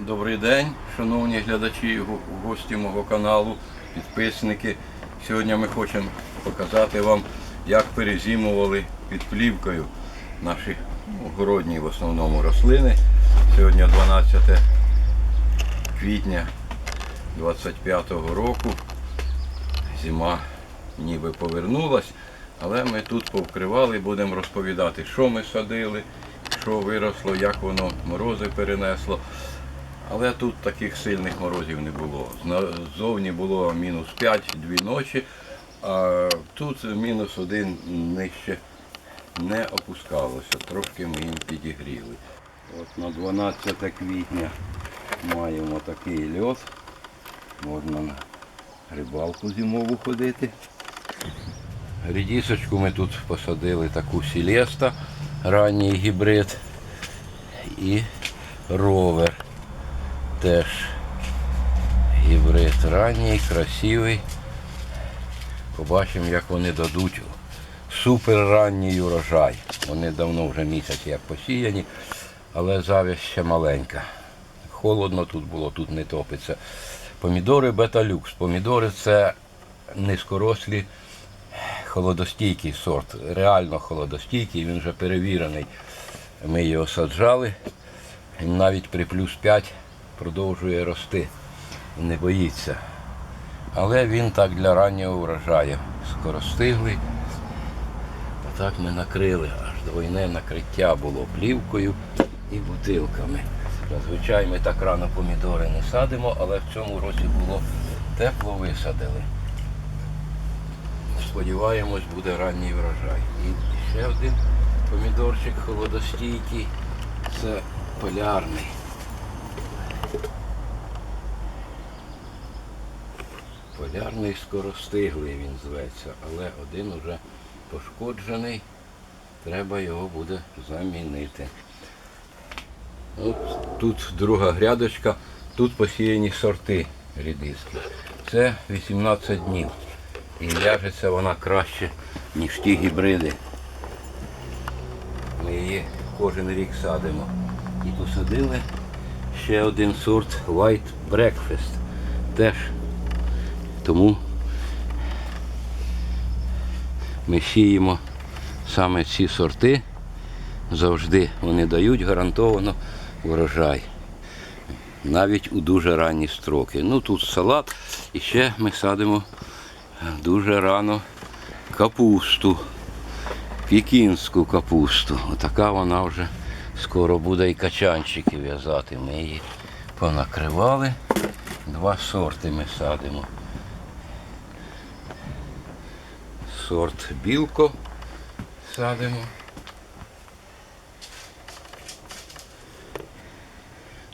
Добрий день, шановні глядачі, гості мого каналу, підписники. Сьогодні ми хочемо показати вам, як перезимували під плівкою наші огородні в основному рослини. Сьогодні 12 квітня 25-го року. Зима ніби повернулась, але ми тут повкривали, будемо розповідати, що ми садили, що виросло, як воно морози перенесло. Але тут таких сильних морозів не було. Ззовні було мінус 5 дві ночі, а тут мінус один нижче не опускалося. Трошки ми їм підігріли. От на 12 квітня маємо такий льот. Можна на рибалку зимову ходити. Рідісочку ми тут посадили таку сілеста, ранній гібрид і ровер. Теж гібрид ранній, красивий. Побачимо, як вони дадуть супер ранній урожай. Вони давно вже місяць як посіяні, але завість ще маленька. Холодно тут було, тут не топиться. Помідори бета-люкс. Помідори це низькорослі холодостійкий сорт, реально холодостійкий, він вже перевірений. Ми його саджали. Навіть при плюс 5 продовжує рости і не боїться. Але він так для раннього врожаю. Скоростиглий. Так ми накрили, аж двойне накриття було плівкою і бутилками. Зазвичай ми так рано помідори не садимо, але в цьому році було тепло висадили. Сподіваємось, буде ранній врожай. І ще один помідорчик холодостійкий. Це полярний. Полярний скоростиглий він зветься, але один уже пошкоджений. Треба його буде замінити. От тут друга грядочка, тут посіяні сорти рідиски. Це 18 днів. І ляжеться вона краще, ніж ті гібриди. Ми її кожен рік садимо. І посадили ще один сорт White Breakfast. Теж тому ми сіємо саме ці сорти. Завжди вони дають гарантовано врожай. Навіть у дуже ранні строки. Ну тут салат і ще ми садимо дуже рано капусту, пікінську капусту. Отака вона вже скоро буде і качанчики в'язати. Ми її понакривали. Два сорти ми садимо. Сорт білко садимо.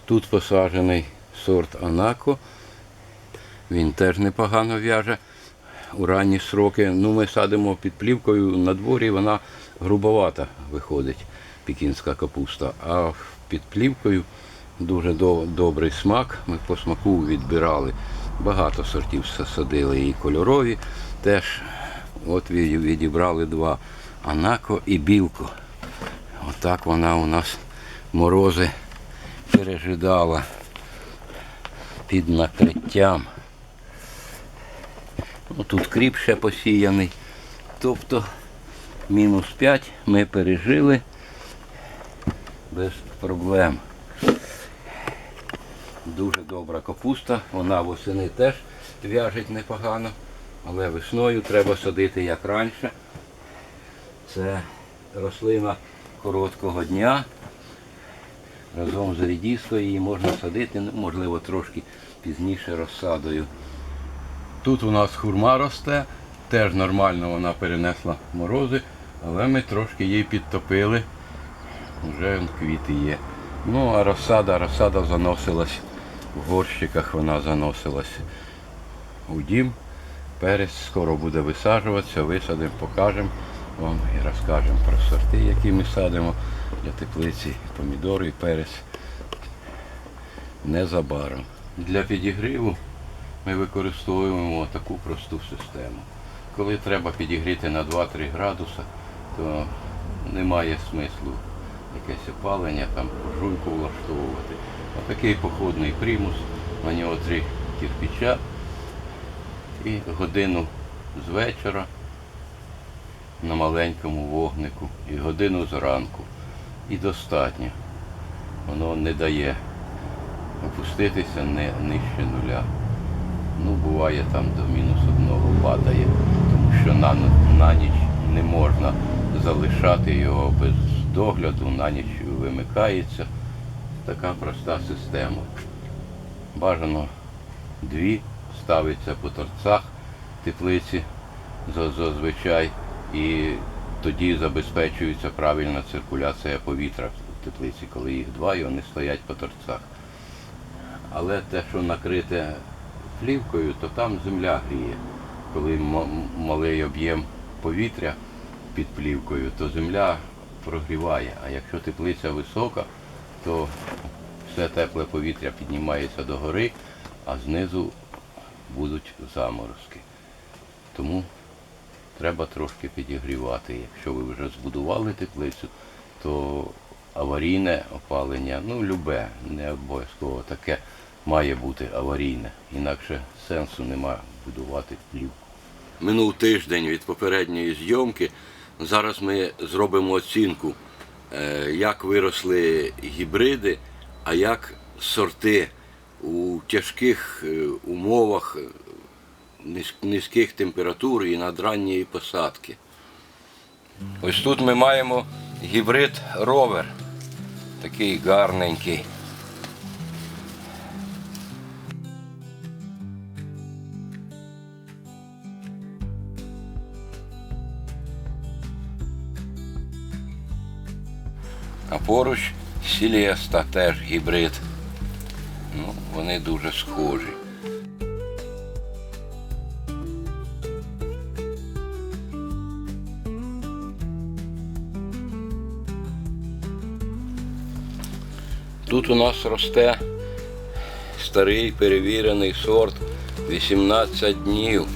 Тут посаджений сорт Анако. Він теж непогано в'яже у ранні сроки. Ну, ми садимо під плівкою на дворі, вона грубовата виходить, пікінська капуста. А під плівкою дуже до- добрий смак. Ми по смаку відбирали. Багато сортів садили і кольорові теж. От відібрали два Анако і білко. Отак вона у нас морози пережидала під накриттям. Ну, тут кріп ще посіяний. Тобто мінус 5 ми пережили без проблем. Дуже добра капуста, вона восени теж в'яжить непогано, але весною треба садити як раніше. Це рослина короткого дня. Разом з рідіскою її можна садити, ну, можливо, трошки пізніше розсадою. Тут у нас хурма росте, теж нормально вона перенесла морози, але ми трошки її підтопили. Вже квіти є. Ну, а розсада, розсада заносилась в горщиках, вона заносилась у дім. Перець скоро буде висаджуватися, висадимо, покажемо вам і розкажемо про сорти, які ми садимо для теплиці, помідори і перець. Незабаром. Для підігріву ми використовуємо таку просту систему. Коли треба підігріти на 2-3 градуси, то немає смислу якесь опалення, там жуйку влаштовувати. Отакий походний примус, на нього три кирпича і годину з вечора на маленькому вогнику і годину зранку. І достатньо. Воно не дає опуститися не нижче нуля. Ну, буває там до мінус одного падає, тому що на, на ніч не можна залишати його без догляду, на ніч вимикається. Така проста система. Бажано дві ставиться по торцях теплиці зазвичай, і тоді забезпечується правильна циркуляція повітря в теплиці, коли їх два і вони стоять по торцях. Але те, що накрите плівкою, то там земля гріє. Коли малий об'єм повітря під плівкою, то земля прогріває. А якщо теплиця висока, то все тепле повітря піднімається до гори, а знизу будуть заморозки. Тому треба трошки підігрівати. Якщо ви вже збудували теплицю, то аварійне опалення, ну любе, не обов'язково таке має бути аварійне. Інакше сенсу нема будувати плівку. Минув тиждень від попередньої зйомки. Зараз ми зробимо оцінку, е, як виросли гібриди, а як сорти у тяжких е, умовах е, низьких температур і надранньої посадки. Ось тут ми маємо гібрид ровер. Такий гарненький. А поруч Сілеста теж гібрид. Ну, вони дуже схожі. Тут у нас росте старий перевірений сорт 18 днів.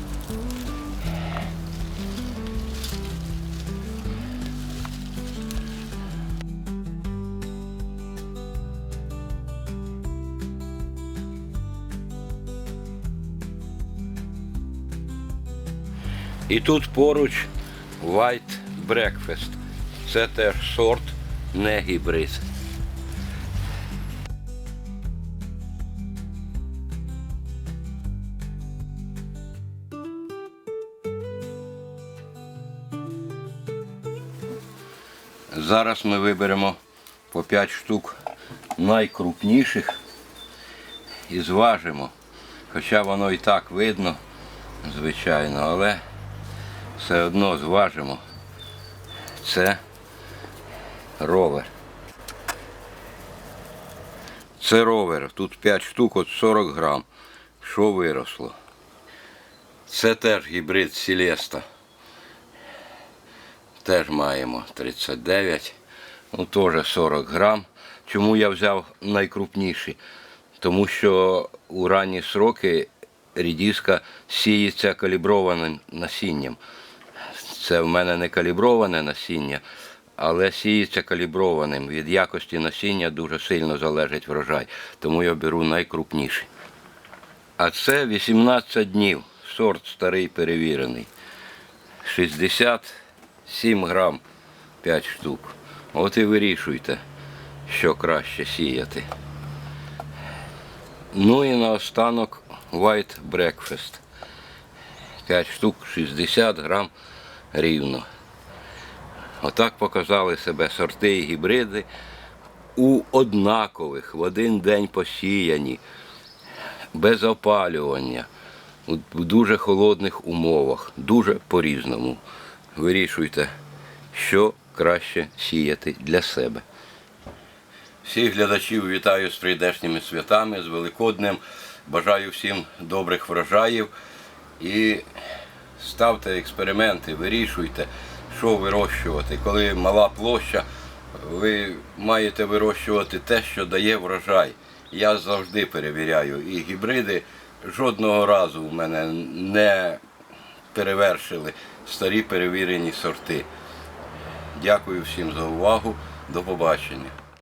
І тут поруч White Breakfast. Це теж сорт, не гібрид. Зараз ми виберемо по 5 штук найкрупніших і зважимо. Хоча воно і так видно, звичайно, але все одно зважимо. Це ровер. Це ровер. Тут 5 штук от 40 грам. Що виросло? Це теж гібрид Сілеста. Теж маємо 39. Ну, теж 40 грам. Чому я взяв найкрупніші? Тому що у ранні сроки рідіска сіється каліброваним насінням. Це в мене не каліброване насіння, але сіється каліброваним. Від якості насіння дуже сильно залежить врожай. Тому я беру найкрупніший. А це 18 днів. Сорт старий перевірений. 67 грам 5 штук. От і вирішуйте, що краще сіяти. Ну і наостанок White Breakfast. 5 штук 60 грам рівно. Отак показали себе сорти і гібриди у однакових, в один день посіяні, без опалювання, в дуже холодних умовах, дуже по-різному. Вирішуйте, що краще сіяти для себе. Всіх глядачів вітаю з прийдешніми святами, з Великоднем. Бажаю всім добрих врожаїв і ставте експерименти, вирішуйте, що вирощувати. Коли мала площа, ви маєте вирощувати те, що дає врожай. Я завжди перевіряю. І гібриди жодного разу в мене не перевершили старі перевірені сорти. Дякую всім за увагу. До побачення.